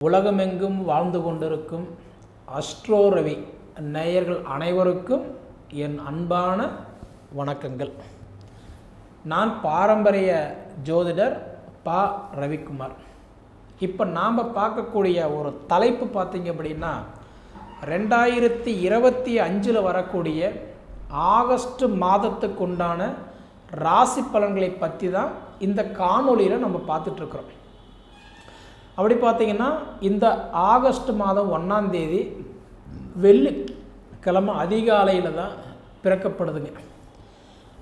உலகமெங்கும் வாழ்ந்து கொண்டிருக்கும் அஸ்ட்ரோ ரவி நேயர்கள் அனைவருக்கும் என் அன்பான வணக்கங்கள். நான் பாரம்பரிய ஜோதிடர் பா. ரவிக்குமார். இப்போ நாம் பார்க்கக்கூடிய ஒரு தலைப்பு பார்த்தீங்க அப்படின்னா ரெண்டாயிரத்தி இருபத்தி அஞ்சில் வரக்கூடிய ஆகஸ்ட் மாதத்துக்கு உண்டான ராசி பலன்களை பற்றி தான் இந்த காணொளியில் நம்ம பார்த்துட்ருக்குறோம் அப்படி பார்த்தீங்கன்னா இந்த ஆகஸ்ட் மாதம் ஒன்றாம் தேதி வெள்ளிக்கிழமை அதிகாலையில் தான் பிறக்கப்படுதுங்க.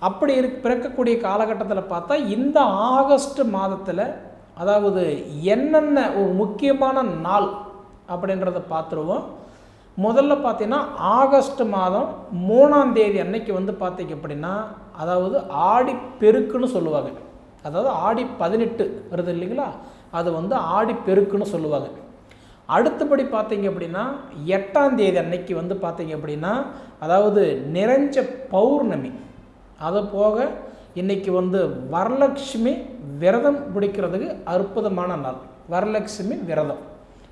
அப்படி இரு பிறக்கக்கூடிய காலகட்டத்தில் பார்த்தா இந்த ஆகஸ்ட் மாதத்தில் அதாவது என்னென்ன ஒரு முக்கியமான நாள் அப்படின்றத பார்த்துருவோம். முதல்ல பார்த்தீங்கன்னா ஆகஸ்ட் மாதம் மூணாம் தேதி அன்னைக்கு வந்து பார்த்தீங்க அப்படின்னா அதாவது ஆடி பெருக்குன்னு சொல்லுவாங்க. அதாவது ஆடி பதினெட்டு வருது இல்லைங்களா? அது வந்து ஆடி பெருக்குன்னு சொல்லுவாங்க. அடுத்தபடி பார்த்தீங்க அப்படின்னா எட்டாம் தேதி அன்னைக்கு வந்து பார்த்தீங்க அப்படின்னா அதாவது நிறைஞ்ச பௌர்ணமி. அது போக இன்னைக்கு வந்து வரலட்சுமி விரதம் பிடிக்கிறதுக்கு அற்புதமான நாள். வரலட்சுமி விரதம்.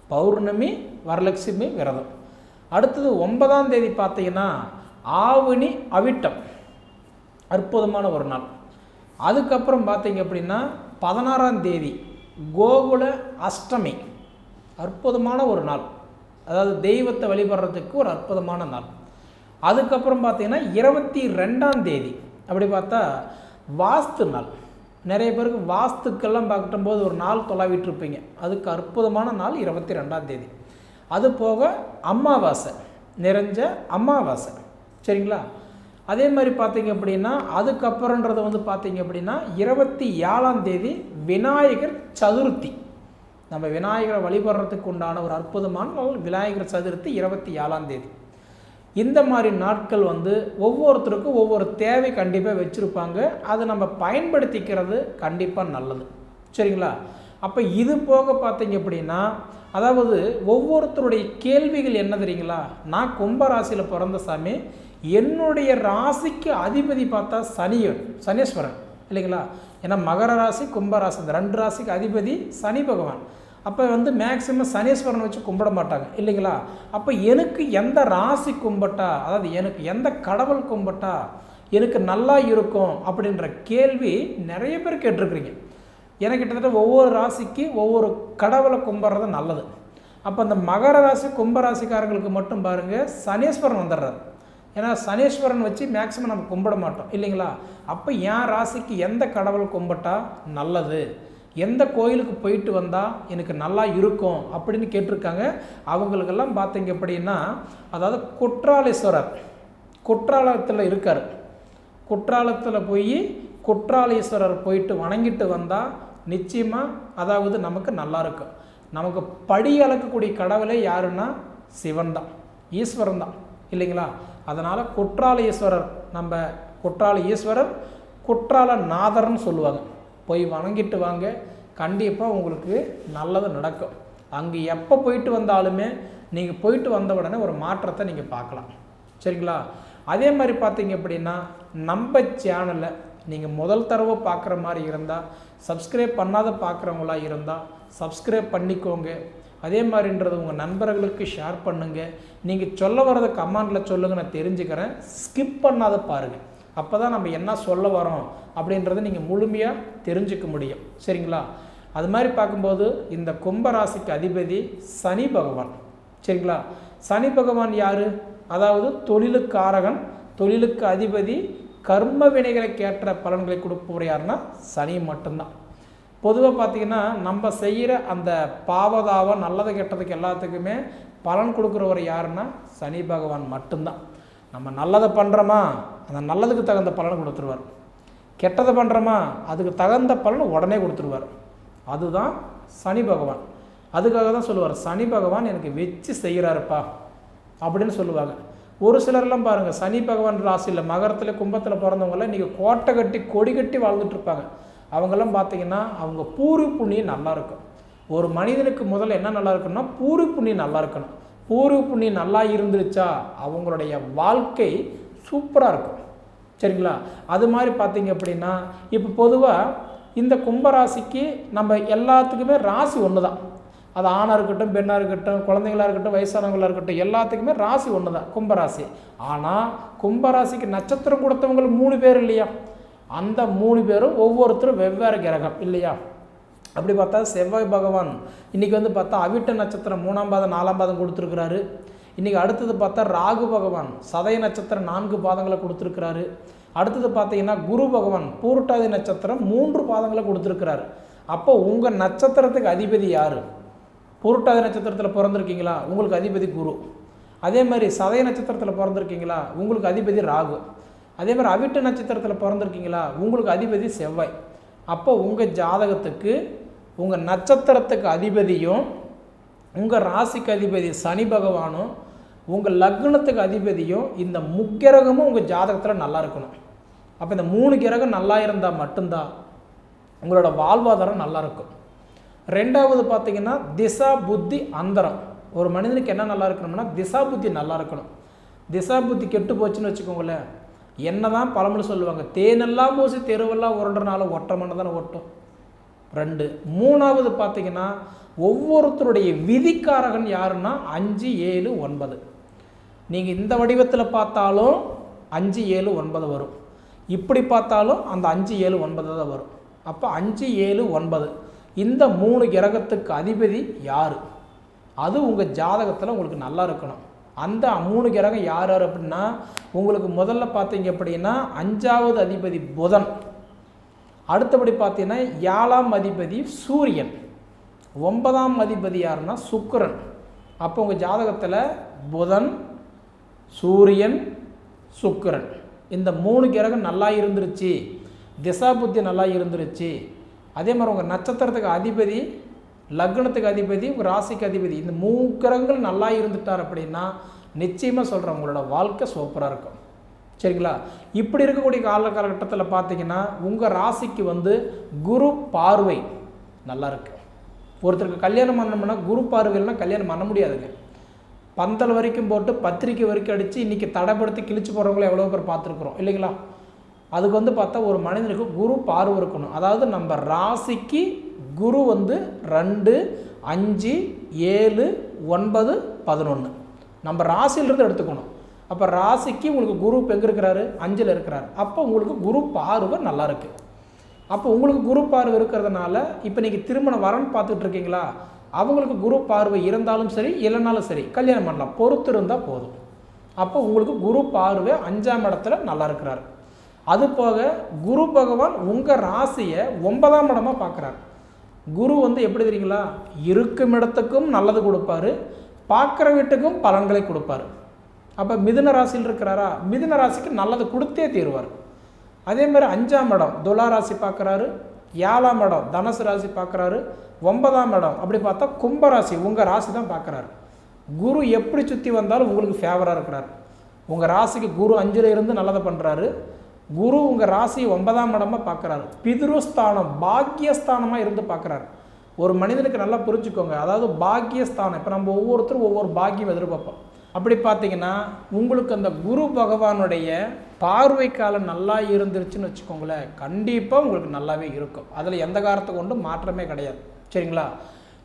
பௌர்ணமி வரலட்சுமி விரதம். அடுத்தது ஒன்பதாம் தேதி பார்த்தீங்கன்னா ஆவணி அவிட்டம். அற்புதமான ஒரு நாள். அதுக்கப்புறம் பார்த்தீங்க அப்படின்னா பதினாறாம் தேதி கோகுல அஷ்டமி. அற்புதமான ஒரு நாள். அதாவது தெய்வத்தை வழிபடுறதுக்கு ஒரு அற்புதமான நாள். அதுக்கப்புறம் பார்த்தீங்கன்னா இருபத்தி ரெண்டாம் தேதி. அப்படி பார்த்தா வாஸ்து நாள். நிறைய பேருக்கு வாஸ்துக்கெல்லாம் பார்க்கும்போது ஒரு நாள் தொலைவிட்டுருப்பீங்க. அதுக்கு அற்புதமான நாள் இருபத்தி ரெண்டாம் தேதி. அது போக அமாவாசை. நிறைஞ்ச அமாவாசை. சரிங்களா? அதே மாதிரி பார்த்தீங்க அப்படின்னா அதுக்கப்புறன்றது வந்து பார்த்தீங்க அப்படின்னா இருபத்தி ஏழாம் தேதி விநாயகர் சதுர்த்தி. நம்ம விநாயகரை வழிபடுறதுக்கு உண்டான ஒரு அற்புதமான நாள் விநாயகர் சதுர்த்தி இருபத்தி ஏழாம் தேதி. இந்த மாதிரி நாட்கள் வந்து ஒவ்வொருத்தருக்கும் ஒவ்வொரு தேவை கண்டிப்பாக வச்சுருப்பாங்க. அதை நம்ம பயன்படுத்திக்கிறது கண்டிப்பாக நல்லது. சரிங்களா? அப்போ இது போக பார்த்தீங்க அப்படின்னா அதாவது ஒவ்வொருத்தருடைய கேள்விகள் என்ன தெரியுங்களா? நான் கும்பராசியில் பிறந்த சாமி என்னுடைய ராசிக்கு அதிபதி பார்த்தா சனியன் சனீஸ்வரன். இல்லைங்களா? ஏன்னா மகர ராசி கும்பராசி இந்த ரெண்டு ராசிக்கு அதிபதி சனி பகவான். அப்போ வந்து மேக்சிமம் சனீஸ்வரனை வச்சு கும்பிட மாட்டாங்க இல்லைங்களா? அப்போ எனக்கு எந்த ராசி கும்பிட்டா அதாவது எனக்கு எந்த கடவுள் கும்பிட்டா எனக்கு நல்லா இருக்கும் அப்படின்ற கேள்வி நிறைய பேர் கேட்டிருக்கிறீங்க. எனக்கு கிட்டத்தட்ட ஒவ்வொரு ராசிக்கு ஒவ்வொரு கடவுளை கும்பிட்றது நல்லது. அப்போ அந்த மகர ராசி கும்பராசிக்காரங்களுக்கு மட்டும் பாருங்கள் சனீஸ்வரன் வந்துடுறாரு. ஏன்னா சனீஸ்வரன் வச்சு மேக்ஸிமம் நம்ம கும்பிட மாட்டோம் இல்லைங்களா? அப்போ என் ராசிக்கு எந்த கடவுள் கும்பிட்டா நல்லது? எந்த கோயிலுக்கு போயிட்டு வந்தால் எனக்கு நல்லா இருக்கும் அப்படின்னு கேட்டிருக்காங்க. அவங்களுக்கெல்லாம் பார்த்தீங்க அப்படின்னா அதாவது குற்றாலேஸ்வரர் குற்றாலத்தில் இருக்கார். குற்றாலத்தில் போய் குற்றாலீஸ்வரர் போயிட்டு வணங்கிட்டு வந்தால் நிச்சயமாக அதாவது நமக்கு நல்லா இருக்கும். நமக்கு படி அளக்கக்கூடிய கடவுளே யாருன்னா சிவன் தான் ஈஸ்வரன் தான் இல்லைங்களா? அதனால் குற்றால ஈஸ்வரர் நம்ம குற்றால ஈஸ்வரர் குற்றால நாதர்னு சொல்லுவாங்க. போய் வணங்கிட்டு வாங்க கண்டிப்பாக உங்களுக்கு நல்லது நடக்கும். அங்கே எப்போ போயிட்டு வந்தாலுமே நீங்கள் போயிட்டு வந்த உடனே ஒரு மாற்றத்தை நீங்கள் பார்க்கலாம். சரிங்களா? அதே மாதிரி பார்த்தீங்க அப்படின்னா நம்ம சேனலை நீங்கள் முதல் தடவை பார்க்குற மாதிரி இருந்தால் சப்ஸ்கிரைப் பண்ணாத பார்க்குறவங்களா இருந்தால் சப்ஸ்கிரைப் பண்ணிக்கோங்க. அதே மாதிரின்றது உங்கள் நண்பர்களுக்கு ஷேர் பண்ணுங்கள் நீங்கள் சொல்ல வரதை கமெண்டில் சொல்லுங்கள் நான் தெரிஞ்சுக்கிறேன். ஸ்கிப் பண்ணாத பாருங்கள் அப்போ தான் நம்ம என்ன சொல்ல வரோம் அப்படின்றத நீங்கள் முழுமையாக தெரிஞ்சுக்க முடியும். சரிங்களா? அது மாதிரி பார்க்கும்போது இந்த கும்பராசிக்கு அதிபதி சனி பகவான். சரிங்களா? சனி பகவான் யார்? அதாவது தொழிலுக்காரகன். தொழிலுக்கு அதிபதி கர்ம வினைகளுக்கு ஏற்ற பலன்களை கொடுப்பவர் யாருன்னா சனி மட்டும்தான். பொதுவாக பார்த்திங்கன்னா நம்ம செய்கிற அந்த பாவதாவம் நல்லது கெட்டதுக்கு எல்லாத்துக்குமே பலன் கொடுக்குறவர் யாருன்னா சனி பகவான் மட்டும்தான். நம்ம நல்லதை பண்ணுறோமா அந்த நல்லதுக்கு தகுந்த பலனை கொடுத்துருவார். கெட்டதை பண்ணுறோமா அதுக்கு தகுந்த பலன் உடனே கொடுத்துருவார். அதுதான் சனி பகவான். அதுக்காக தான் சொல்லுவார் சனி பகவான் எனக்கு வச்சு செய்கிறாருப்பா அப்படின்னு சொல்லுவாங்க. ஒரு சிலர்லாம் பாருங்கள் சனி பகவான் ராசியில் மகரத்தில் கும்பத்தில் பிறந்தவங்களாம் இன்றைக்கி கோட்டை கட்டி கொடி கட்டி வாழ்ந்துட்டுருப்பாங்க அவங்கெல்லாம் பார்த்தீங்கன்னா அவங்க பூர்வ புண்ணியம் நல்லா இருக்கும். ஒரு மனிதனுக்கு முதல்ல என்ன நல்லா இருக்குன்னா பூர்வ புண்ணியம் நல்லா இருக்கணும். பூர்வ புண்ணியம் நல்லா இருந்துருச்சா அவங்களுடைய வாழ்க்கை சூப்பராக இருக்கும். சரிங்களா? அது மாதிரி பார்த்தீங்க அப்படின்னா இப்போ பொதுவாக இந்த கும்பராசிக்கு நம்ம எல்லாத்துக்குமே ராசி ஒன்று தான் அது ஆணாக இருக்கட்டும் பெண்ணாக இருக்கட்டும் குழந்தைங்களாக இருக்கட்டும் வயசானவங்களாக இருக்கட்டும் எல்லாத்துக்குமே ராசி ஒன்று தான் கும்பராசி. ஆனால் கும்பராசிக்கு நட்சத்திரம் கொடுத்தவங்களுக்கு மூணு பேர் இல்லையா? அந்த மூணு பேரும் ஒவ்வொருத்தரும் வெவ்வேறு கிரகம் இல்லையா? அப்படி பார்த்தா செவ்வாய் பகவான் இன்றைக்கி வந்து பார்த்தா அவிட்ட நட்சத்திரம் மூணாம் பாதம் நாலாம் பாதம் கொடுத்துருக்கிறாரு. இன்றைக்கி அடுத்தது பார்த்தா ராகு பகவான் சதய நட்சத்திரம் நான்கு பாதங்களை கொடுத்துருக்கிறாரு. அடுத்தது பார்த்தீங்கன்னா குரு பகவான் பூரட்டாதி நட்சத்திரம் மூன்று பாதங்களை கொடுத்துருக்கிறாரு. அப்போ உங்கள் நட்சத்திரத்துக்கு அதிபதி யார்? பூரட்டாதி நட்சத்திரத்தில் பிறந்திருக்கீங்களா? உங்களுக்கு அதிபதி குரு. அதே மாதிரி சதய நட்சத்திரத்தில் பிறந்திருக்கீங்களா? உங்களுக்கு அதிபதி ராகு. அதே மாதிரி அவிட்ட நட்சத்திரத்தில் பிறந்திருக்கீங்களா? உங்களுக்கு அதிபதி செவ்வாய். அப்போ உங்கள் ஜாதகத்துக்கு உங்கள் நட்சத்திரத்துக்கு அதிபதியும் உங்கள் ராசிக்கு அதிபதி சனி பகவானும் உங்கள் லக்னத்துக்கு அதிபதியும் இந்த முக்கிரகமும் உங்கள் ஜாதகத்தில் நல்லா இருக்கணும். அப்போ இந்த மூணு கிரகம் நல்லா இருந்தால் மட்டும்தான் உங்களோட வாழ்வாதாரம் நல்லா இருக்கும். ரெண்டாவது பார்த்தீங்கன்னா திசா புத்தி அந்தரம். ஒரு மனிதனுக்கு என்ன நல்லா இருக்கணும்னா திசா புத்தி நல்லா இருக்கணும். திசா புத்தி கெட்டு போச்சுன்னு வச்சுக்கோங்களேன். என்ன தான் பழமொழி சொல்லுவாங்க தேனெல்லாம் பூசி தெருவெல்லாம் உருண்டுறனால ஒற்றை மண்ணை தானே ஒட்டும். ரெண்டு மூணாவது பார்த்தீங்கன்னா ஒவ்வொருத்தருடைய விதிக்காரகன் யாருன்னா அஞ்சு ஏழு ஒன்பது. நீங்கள் இந்த வடிவத்தில் பார்த்தாலும் அஞ்சு ஏழு ஒன்பது வரும். இப்படி பார்த்தாலும் அந்த அஞ்சு ஏழு ஒன்பது தான் வரும். அப்போ அஞ்சு ஏழு ஒன்பது. இந்த மூணு கிரகத்துக்கு அதிபதி யார்? அது உங்கள் ஜாதகத்தில் உங்களுக்கு நல்லா இருக்கணும். அந்த மூணு கிரகம் யார் யார் அப்படின்னா உங்களுக்கு முதல்ல பார்த்தீங்க அப்படின்னா அஞ்சாவது அதிபதி புதன். அடுத்தபடி பார்த்தீங்கன்னா ஏழாம் அதிபதி சூரியன். ஒன்பதாம் அதிபதி யாருன்னா சுக்கிரன். அப்போ உங்கள் ஜாதகத்தில் புதன் சூரியன் சுக்கரன். இந்த மூணு கிரகம் நல்லா இருந்துருச்சு. திசா புத்தி நல்லா இருந்துருச்சு. அதே மாதிரி உங்கள் நட்சத்திரத்துக்கு அதிபதி லக்னத்துக்கு அதிபதி உங்கள் ராசிக்கு அதிபதி இந்த மூணு கிரகங்கள் நல்லா இருந்துட்டார் அப்படின்னா நிச்சயமாக சொல்கிறேன் உங்களோட வாழ்க்கை சூப்பராக இருக்கும். சரிங்களா? இப்படி இருக்கக்கூடிய கால காலகட்டத்தில் பார்த்தீங்கன்னா உங்கள் ராசிக்கு வந்து குரு பார்வை நல்லா இருக்கு. ஒருத்தருக்கு கல்யாணம் பண்ணோம்னா குரு பார்வையில்னா கல்யாணம் பண்ண முடியாதுங்க. பந்தல் வரைக்கும் போட்டு பத்திரிக்கை வரைக்கும் அடித்து இன்றைக்கி தடைப்படுத்தி கிழிச்சு போகிறவங்கள எவ்வளோ பேர் பார்த்துருக்குறோம் இல்லைங்களா? அதுக்கு வந்து பார்த்தா ஒரு மனிதனுக்கு குரு பார்வை இருக்கணும். அதாவது நம்ம ராசிக்கு குரு வந்து ரெண்டு அஞ்சு ஏழு ஒன்பது பதினொன்று நம்ம ராசியிலிருந்து எடுத்துக்கணும். அப்போ ராசிக்கு உங்களுக்கு குரு இப்போ எங்கே இருக்கிறாரு? அஞ்சில் இருக்கிறாரு. அப்போ உங்களுக்கு குரு பார்வை நல்லா இருக்குது அப்போ உங்களுக்கு குரு பார்வை இருக்கிறதுனால இப்போ நீங்கள் திருமண வரன் பார்த்துட்டு இருக்கீங்களா? அவங்களுக்கு குரு பார்வை இருந்தாலும் சரி இல்லைனாலும் சரி கல்யாணம் பண்ணலாம். பொறுத்து இருந்தால் போதும். அப்போ உங்களுக்கு குரு பார்வை அஞ்சாம் இடத்துல நல்லா இருக்கிறாரு. அது போக குரு பகவான் உங்கள் ராசியை ஒன்பதாம் இடமாக பார்க்குறாரு. குரு வந்து எப்படி தெரியுங்களா? இருக்கும் இடத்துக்கும் நல்லது கொடுப்பாரு பார்க்குற வீட்டுக்கும் பலன்களை கொடுப்பாரு. அப்போ மிதுன ராசியில் இருக்கிறாரா? மிதுன ராசிக்கு நல்லது கொடுத்தே தீருவார். அதே மாதிரி அஞ்சாம் இடம் துலா ராசி பார்க்குறாரு ஏழாம் இடம் தனுசு ராசி பார்க்குறாரு ஒன்பதாம் இடம் அப்படி பார்த்தா கும்பராசி உங்கள் ராசி தான் பார்க்குறாரு. குரு எப்படி சுற்றி வந்தாலும் உங்களுக்கு ஃபேவராக இருக்கிறார். உங்கள் ராசிக்கு குரு அஞ்சில் இருந்து நல்லதை பண்ணுறாரு குரு உங்கள் ராசி ஒன்பதாம் இடமாக பார்க்குறாரு. பிதுருஸ்தானம் பாக்கியஸ்தானமாக இருந்து பார்க்குறாரு. ஒரு மனிதனுக்கு நல்லா புரிஞ்சுக்கோங்க. அதாவது பாக்கியஸ்தானம் இப்போ நம்ம ஒவ்வொருத்தரும் ஒவ்வொரு பாக்கியம் எதிர்பார்ப்போம். அப்படி பார்த்தீங்கன்னா உங்களுக்கு அந்த குரு பகவானுடைய பார்வை காலம் நல்லா இருந்துருச்சுன்னு வச்சுக்கோங்களேன். கண்டிப்பாக உங்களுக்கு நல்லாவே இருக்கும். அதில் எந்த காரத்தை கொண்டு மாற்றமே கிடையாது. சரிங்களா?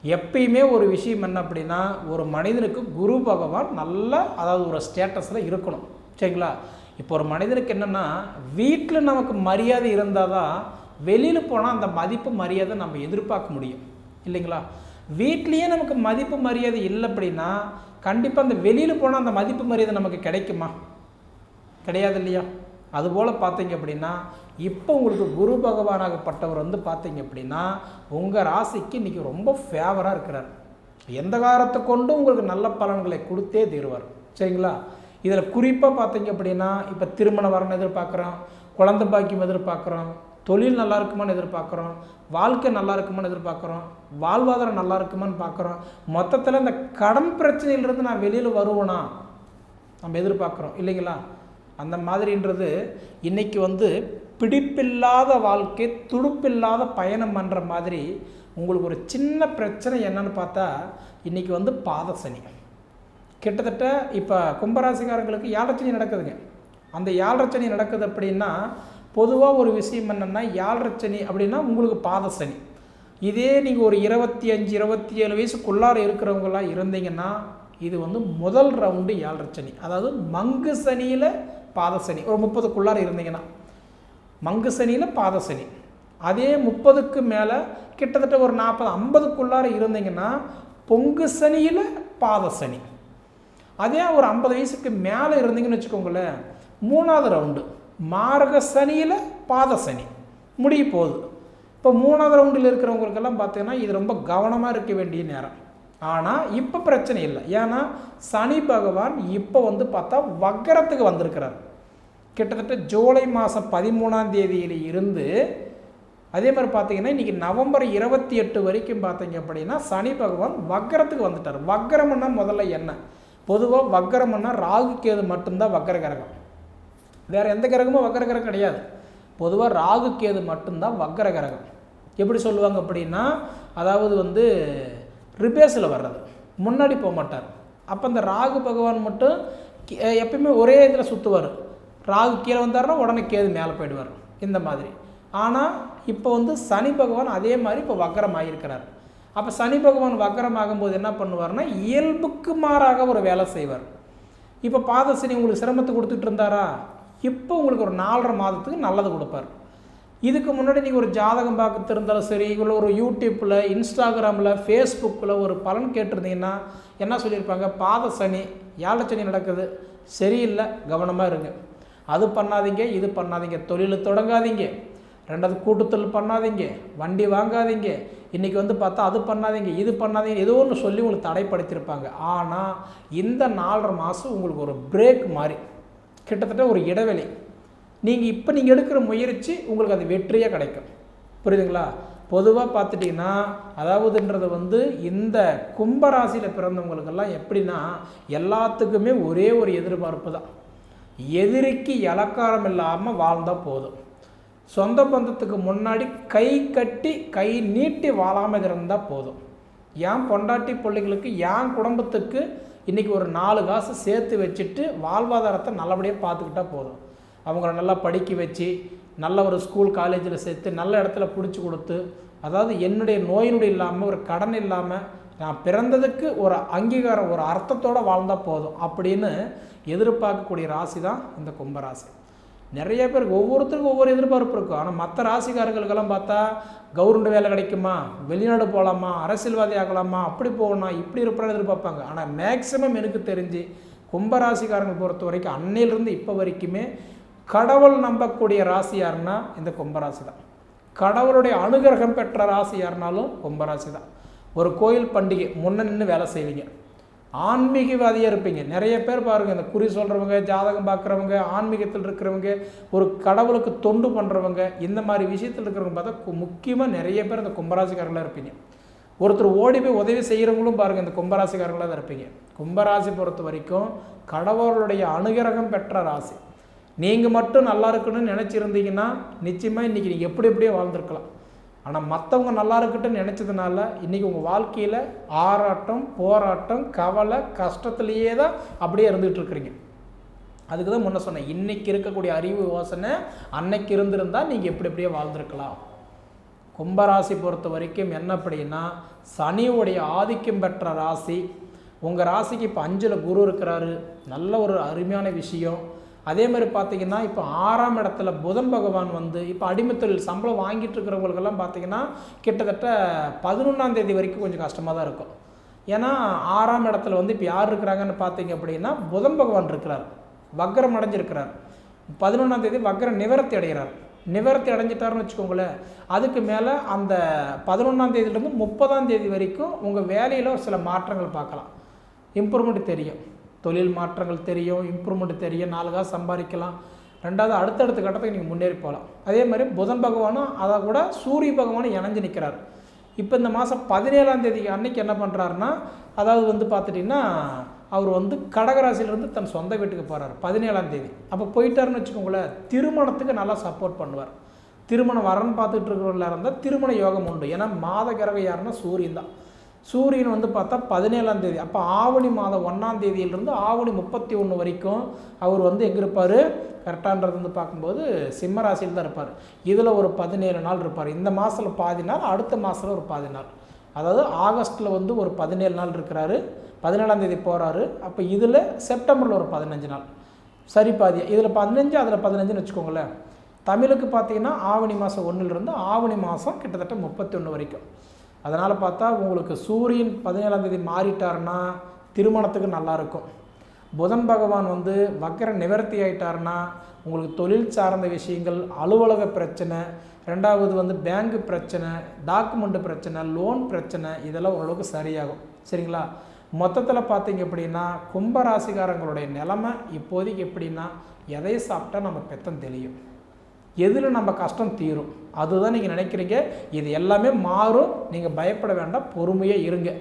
எப்பயுமே ஒரு விஷயம் என்ன அப்படின்னா ஒரு மனிதனுக்கு குரு பகவான் நல்லா அதாவது ஒரு ஸ்டேட்டஸில் இருக்கணும். சரிங்களா? இப்போ ஒரு மனிதனுக்கு என்னென்னா வீட்டில் நமக்கு மரியாதை இருந்தால் தான் வெளியில் போனால் அந்த மதிப்பு மரியாதை நம்ம எதிர்பார்க்க முடியும். இல்லைங்களா? வீட்லேயே நமக்கு மதிப்பு மரியாதை இல்லை அப்படின்னா கண்டிப்பாக அந்த வெளியில் போனால் அந்த மதிப்பு மரியாதை நமக்கு கிடைக்குமா? கிடையாது இல்லையா? அதுபோல் பார்த்தீங்க அப்படின்னா இப்போ உங்களுக்கு குரு பகவானாகப்பட்டவர் வந்து பார்த்தீங்க அப்படின்னா உங்கள் ராசிக்கு இன்றைக்கி ரொம்ப ஃபேவராக இருக்கிறார். எந்த காலத்தை கொண்டும் உங்களுக்கு நல்ல பலன்களை கொடுத்தே தீருவார். சரிங்களா? இதில் குறிப்பாக பார்த்தீங்க அப்படின்னா இப்போ திருமண வரணும் எதிர்பார்க்குறோம் குழந்தை பாக்கியம் எதிர்பார்க்குறோம் தொழில் நல்லா இருக்குமான்னு எதிர்பார்க்குறோம் வாழ்க்கை நல்லா இருக்குமான்னு எதிர்பார்க்குறோம் வாழ்வாதாரம் நல்லா இருக்குமான்னு பார்க்குறோம். மொத்தத்தில் இந்த கடன் பிரச்சனையிலிருந்து நான் வெளியில் வருவோனா நம்ம எதிர்பார்க்குறோம் இல்லைங்களா? அந்த மாதிரின்றது இன்றைக்கி வந்து பிடிப்பில்லாத வாழ்க்கை துடுப்பில்லாத பயணம் பண்ணுற மாதிரி உங்களுக்கு ஒரு சின்ன பிரச்சனை என்னன்னு பார்த்தா இன்றைக்கி வந்து பாதசனி. கிட்டத்தட்ட இப்போ கும்பராசிக்காரங்களுக்கு யாழ்ரச்சனி நடக்குதுங்க. அந்த ஏழரச்சனி நடக்குது அப்படின்னா பொதுவாக ஒரு விஷயம் என்னென்னா ஏழரச்சனி அப்படின்னா உங்களுக்கு பாதசனி. இதே நீங்கள் ஒரு இருபத்தி அஞ்சு இருபத்தி ஏழு வயசுக்குள்ளார இருக்கிறவங்களாம் இருந்தீங்கன்னா இது வந்து முதல் ரவுண்டு யாழ்ரச்சனி அதாவது மங்கு சனியில் பாதசனி. ஒரு முப்பதுக்குள்ளார இருந்தீங்கன்னா மங்கு சனியில் பாதசனி. அதே முப்பதுக்கு மேலே கிட்டத்தட்ட ஒரு நாற்பது ஐம்பதுக்குள்ளார இருந்தீங்கன்னா பொங்கு சனியில் பாதசனி. அதே ஒரு ஐம்பது வயசுக்கு மேலே இருந்தீங்கன்னு வச்சுக்கோங்களேன் மூணாவது ரவுண்டு மார்க சனியில் பாத சனி. முடிய போகுது. இப்போ மூணாவது ரவுண்டில் இருக்கிறவங்களுக்கெல்லாம் பார்த்தீங்கன்னா இது ரொம்ப கவனமாக இருக்க வேண்டிய நேரம். ஆனால் இப்போ பிரச்சனை இல்லை. ஏன்னா சனி பகவான் இப்போ வந்து பார்த்தா வக்கரத்துக்கு வந்திருக்கிறார். கிட்டத்தட்ட ஜூலை மாதம் பதிமூணாம் தேதியில் இருந்து அதே மாதிரி பார்த்தீங்கன்னா இன்றைக்கி நவம்பர் இருபத்தி எட்டு வரைக்கும் பார்த்தீங்க அப்படின்னா சனி பகவான் வக்கரத்துக்கு வந்துட்டார். வக்கரம்னா முதல்ல என்ன? பொதுவாக வக்கரம்னா ராகு கேது மட்டும்தான் வக்கர கிரகம். வேறு எந்த கிரகமும் வக்கர கிரகம் கிடையாது. பொதுவாக ராகு கேது மட்டும்தான் வக்கர கிரகம். எப்படி சொல்லுவாங்க அப்படின்னா அதாவது வந்து ரிபேஸில் வர்றது. முன்னாடி போக மாட்டார். அப்போ இந்த ராகு பகவான் மட்டும் எப்பயுமே ஒரே இதில் சுற்றுவார் ராகு கீழே வந்தாருன்னா உடனே கேது மேலே போயிடுவார். இந்த மாதிரி. ஆனால் இப்போ வந்து சனி பகவான் அதே மாதிரி இப்போ வக்கரம் ஆகியிருக்கிறார் அப்போ சனி பகவான் வக்கரம் ஆகும்போது என்ன பண்ணுவார்னா இயல்புக்கு மாறாக ஒரு வேலை செய்வார். இப்போ பாதசனி உங்களுக்கு சிரமத்தை கொடுத்துட்டு இருந்தாரா? இப்போ உங்களுக்கு ஒரு நாலரை மாதத்துக்கு நல்லது கொடுப்பார். இதுக்கு முன்னாடி நீங்கள் ஒரு ஜாதகம் பார்க்க இருந்தாலும் சரி இல்லை ஒரு யூடியூப்பில் இன்ஸ்டாகிராமில் ஃபேஸ்புக்கில் ஒரு பலன் கேட்டிருந்தீங்கன்னா என்ன சொல்லியிருப்பாங்க? பாத சனி ஏழை சனி நடக்குது. சரியில்லை கவனமாக இருங்க. அது பண்ணாதீங்க இது பண்ணாதீங்க தொழில் தொடங்காதீங்க. ரெண்டாவது கூட்டுத்தொழில் பண்ணாதீங்க வண்டி வாங்காதீங்க. இன்றைக்கி வந்து பார்த்தா அது பண்ணாதீங்க இது பண்ணாதீங்க ஏதோ ஒன்று சொல்லி உங்களுக்கு தடைப்படுத்தியிருப்பாங்க. ஆனால் இந்த நாலரை மாதம் உங்களுக்கு ஒரு பிரேக் மாதிரி கிட்டத்தட்ட ஒரு இடைவெளி. நீங்கள் இப்போ நீங்கள் எடுக்கிற முயற்சி உங்களுக்கு அது வெற்றியாக கிடைக்கும். புரியுதுங்களா? பொதுவாக பார்த்துட்டிங்கன்னா அதாவதுன்றது வந்து இந்த கும்பராசியில் பிறந்தவங்களுக்கெல்லாம் எப்படின்னா எல்லாத்துக்குமே ஒரே ஒரு எதிர்பார்ப்பு தான். எதிரிக்கு இலக்காரம் இல்லாமல் வாழ்ந்தால் போதும். சொந்த பந்தத்துக்கு முன்னாடி கை கட்டி கை நீட்டி வாழாமல் இருந்தால் போதும். ஏன் பொண்டாட்டி பிள்ளைகளுக்கு ஏன் குடும்பத்துக்கு இன்றைக்கி ஒரு நாலு காசு சேர்த்து வச்சுட்டு வாழ்வாதாரத்தை நல்லபடியாக பார்த்துக்கிட்டா போதும். அவங்கள நல்லா படிக்க வச்சு நல்ல ஒரு ஸ்கூல் காலேஜில் சேர்த்து நல்ல இடத்துல பிடிச்சி கொடுத்து அதாவது என்னுடைய நோயினுடைய இல்லாமல் ஒரு கடன் இல்லாமல் நான் பிறந்ததுக்கு ஒரு அங்கீகாரம் ஒரு அர்த்தத்தோடு வாழ்ந்தால் போதும். அப்படின்னு எதிர்பார்க்கக்கூடிய ராசி தான் இந்த கும்பராசி. நிறைய பேருக்கு ஒவ்வொருத்தருக்கும் ஒவ்வொரு எதிர்பார்ப்பு இருக்கும். ஆனால் மற்ற ராசிக்காரர்களுக்கெல்லாம் பார்த்தா கவர்மெண்ட் வேலை கிடைக்குமா? வெளிநாடு போகலாமா அரசியல்வாதி ஆகலாமா? அப்படி போகணும்? இப்படி இருப்பான்னு எதிர்பார்ப்பாங்க. ஆனால் மேக்சிமம் எனக்கு தெரிஞ்சு கும்பராசிக்காரங்களை பொறுத்த வரைக்கும் அன்னையிலிருந்து இப்போ வரைக்குமே கடவுள் நம்பக்கூடிய ராசி யாருன்னா இந்த கும்பராசி தான் கடவுளுடைய அனுகிரகம் பெற்ற ராசி யாருனாலும் கும்பராசி தான் ஒரு கோயில் பண்டிகை முன்ன நின்று வேலை செய்வீங்க. ஆன்மீகவாதியாக இருப்பீங்க. நிறைய பேர் பாருங்கள் இந்த குறி சொல்கிறவங்க ஜாதகம் பார்க்குறவங்க ஆன்மீகத்தில் இருக்கிறவங்க ஒரு கடவுளுக்கு தொண்டு பண்ணுறவங்க இந்த மாதிரி விஷயத்தில் இருக்கிறவங்க பார்த்தா முக்கியமாக நிறைய பேர் இந்த கும்பராசிக்காரங்களாக இருப்பீங்க. ஒருத்தர் ஓடி போய் உதவி செய்கிறவங்களும் பாருங்கள் இந்த கும்பராசிக்காரங்களாக தான் இருப்பீங்க. கும்பராசி பொறுத்த வரைக்கும் கடவுளுடைய அனுகிரகம் பெற்ற ராசி. நீங்கள் மட்டும் நல்லா இருக்கணும்னு நினச்சிருந்தீங்கன்னா நிச்சயமாக இன்றைக்கி நீங்கள் எப்படி எப்படியோ வாழ்ந்துருக்கலாம். ஆனால் மற்றவங்க நல்லா இருக்கட்டும்னு நினச்சதுனால இன்றைக்கி உங்கள் வாழ்க்கையில் ஆராட்டம் போராட்டம் கவலை கஷ்டத்துலேயே தான் அப்படியே இருந்துகிட்டு இருக்கிறீங்க. அதுக்கு தான் முன்ன சொன்னேன் இன்றைக்கி இருக்கக்கூடிய அறிவு யோசனை அன்னைக்கு இருந்திருந்தால் நீங்கள் எப்படி எப்படியோ வாழ்ந்துருக்கலாம். கும்பராசி பொறுத்த வரைக்கும் என்ன அப்படின்னா சனியுடைய ஆதிக்கம் பெற்ற ராசி. உங்கள் ராசிக்கு இப்போ அஞ்சில் குரு இருக்கிறாரு. நல்ல ஒரு அருமையான விஷயம். அதே மாதிரி பார்த்தீங்கன்னா இப்போ ஆறாம் இடத்துல புதன் பகவான் வந்து இப்போ அடிமத்தொழில் சம்பளம் வாங்கிட்டு இருக்கிறவங்களுக்கெல்லாம் பார்த்தீங்கன்னா கிட்டத்தட்ட பதினொன்றாம் தேதி வரைக்கும் கொஞ்சம் கஷ்டமாக தான் இருக்கும். ஏன்னா ஆறாம் இடத்துல வந்து இப்போ யார் இருக்கிறாங்கன்னு பார்த்தீங்க அப்படின்னா புதன் பகவான் இருக்கிறார். வக்ரம் அடைஞ்சிருக்கிறார். பதினொன்றாம் தேதி வக்ரம் நிவர்த்தி அடைகிறார். நிவர்த்தி அடைஞ்சிட்டாருன்னு வச்சுக்கோங்களேன் அதுக்கு மேலே அந்த பதினொன்றாம் தேதியிலேருந்து முப்பதாம் தேதி வரைக்கும் உங்கள் வேலையில் ஒரு சில மாற்றங்கள் பார்க்கலாம். இம்ப்ரூவ்மெண்ட் தெரியும். தொழில் மாற்றங்கள் தெரியும் இம்ப்ரூவ்மெண்ட் தெரியும் நாலு சம்பாதிக்கலாம். ரெண்டாவது அடுத்தடுத்த கட்டத்துக்கு நீங்கள் முன்னேறி போகலாம். அதே மாதிரி புதன் பகவானும் அதை கூட சூரிய பகவானும் இணைஞ்சு நிற்கிறார் இப்போ இந்த மாதம் பதினேழாம் தேதி அன்னைக்கு என்ன பண்ணுறாருன்னா அதாவது வந்து பார்த்துட்டிங்கன்னா அவர் வந்து கடகராசிலிருந்து தன் சொந்த வீட்டுக்கு போகிறார் பதினேழாம் தேதி. அப்போ போயிட்டாருன்னு வச்சுக்கோங்களேன் திருமணத்துக்கு நல்லா சப்போர்ட் பண்ணுவார். திருமணம் வரன்னு பார்த்துட்டு இருக்கிறவங்களா இருந்தால் திருமண யோகம் உண்டு. ஏன்னா மாத கிரகம் யாருன்னா சூரியன் தான். சூரியன் வந்து பார்த்தா பதினேழாம் தேதி அப்போ ஆவணி மாதம் ஒன்றாம் தேதியிலிருந்து ஆவணி முப்பத்தி ஒன்று வரைக்கும் அவர் வந்து எங்கே இருப்பார்? கரெக்டான்றது வந்து பார்க்கும்போது சிம்ம ராசியில் தான் இருப்பார். இதில் ஒரு பதினேழு நாள் இருப்பார். இந்த மாதத்தில் பாதி நாள் அடுத்த மாதத்தில் ஒரு பாதி நாள். அதாவது ஆகஸ்ட்டில் வந்து ஒரு பதினேழு நாள் இருக்கிறாரு. பதினேழாம் தேதி போகிறாரு அப்போ இதில் செப்டம்பரில் ஒரு பதினஞ்சு நாள். சரி பாதி இதில் பதினஞ்சு அதில் பதினஞ்சுன்னு வச்சுக்கோங்களேன். தமிழுக்கு பார்த்தீங்கன்னா ஆவணி மாதம் ஒன்றுலேருந்து ஆவணி மாதம் கிட்டத்தட்ட முப்பத்தி ஒன்று வரைக்கும். அதனால் பார்த்தா உங்களுக்கு சூரியன் பதினேழாம் தேதி மாறிட்டாருன்னா திருமணத்துக்கு நல்லா இருக்கும். புதன் பகவான் வந்து வக்கர நிவர்த்தி ஆயிட்டாருன்னா உங்களுக்கு தொழில் சார்ந்த விஷயங்கள் அலுவலக பிரச்சனை ரெண்டாவது வந்து பேங்க் பிரச்சனை டாக்குமெண்ட் பிரச்சனை லோன் பிரச்சனை இதெல்லாம் ஓரளவுக்கு சரியாகும். சரிங்களா? மொத்தத்தில் பார்த்தீங்க அப்படின்னா கும்பராசிக்காரங்களுடைய நிலைமை இப்போதைக்கு எப்படின்னா எதை சாப்பிட்டா நம்ம பெத்தம் தெரியும் எதில் நம்ம கஷ்டம் தீரும்? அதுதான் நீங்கள் நினைக்கிறீங்க. இது எல்லாமே மாறும். நீங்கள் பயப்பட வேண்டாம். பொறுமையாக இருங்க.